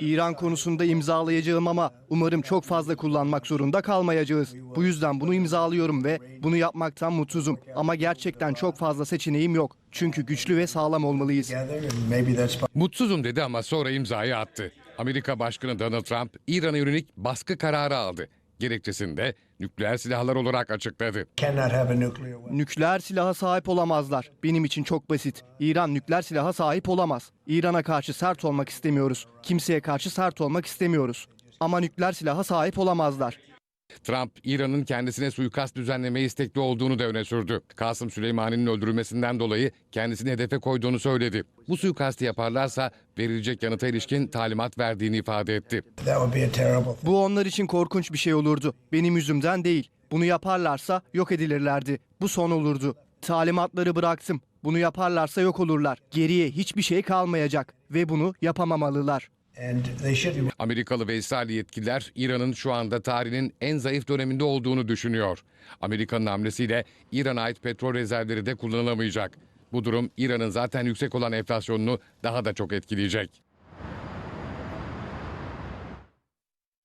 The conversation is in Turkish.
İran konusunda imzalayacağım ama umarım çok fazla kullanmak zorunda kalmayacağız. Bu yüzden bunu imzalıyorum ve bunu yapmaktan mutsuzum. Ama gerçekten çok fazla seçeneğim yok. Çünkü güçlü ve sağlam olmalıyız. Mutsuzum dedi ama sonra imzayı attı. Amerika Başkanı Donald Trump İran'a yönelik baskı kararı aldı. Gerekçesini de nükleer silahlar olarak açıkladı. Nükleer silaha sahip olamazlar. Benim için çok basit. İran nükleer silaha sahip olamaz. İran'a karşı sert olmak istemiyoruz. Kimseye karşı sert olmak istemiyoruz. Ama nükleer silaha sahip olamazlar. Trump, İran'ın kendisine suikast düzenlemeye istekli olduğunu da öne sürdü. Kasım Süleymani'nin öldürülmesinden dolayı kendisini hedefe koyduğunu söyledi. Bu suikastı yaparlarsa verilecek yanıta ilişkin talimat verdiğini ifade etti. Bu onlar için korkunç bir şey olurdu. Benim yüzümden değil. Bunu yaparlarsa yok edilirlerdi. Bu son olurdu. Talimatları bıraktım. Bunu yaparlarsa yok olurlar. Geriye hiçbir şey kalmayacak ve bunu yapamamalılar. Amerikalı ve İsrail yetkililer İran'ın şu anda tarihinin en zayıf döneminde olduğunu düşünüyor. Amerika'nın hamlesiyle İran'a ait petrol rezervleri de kullanılamayacak. Bu durum İran'ın zaten yüksek olan enflasyonunu daha da çok etkileyecek.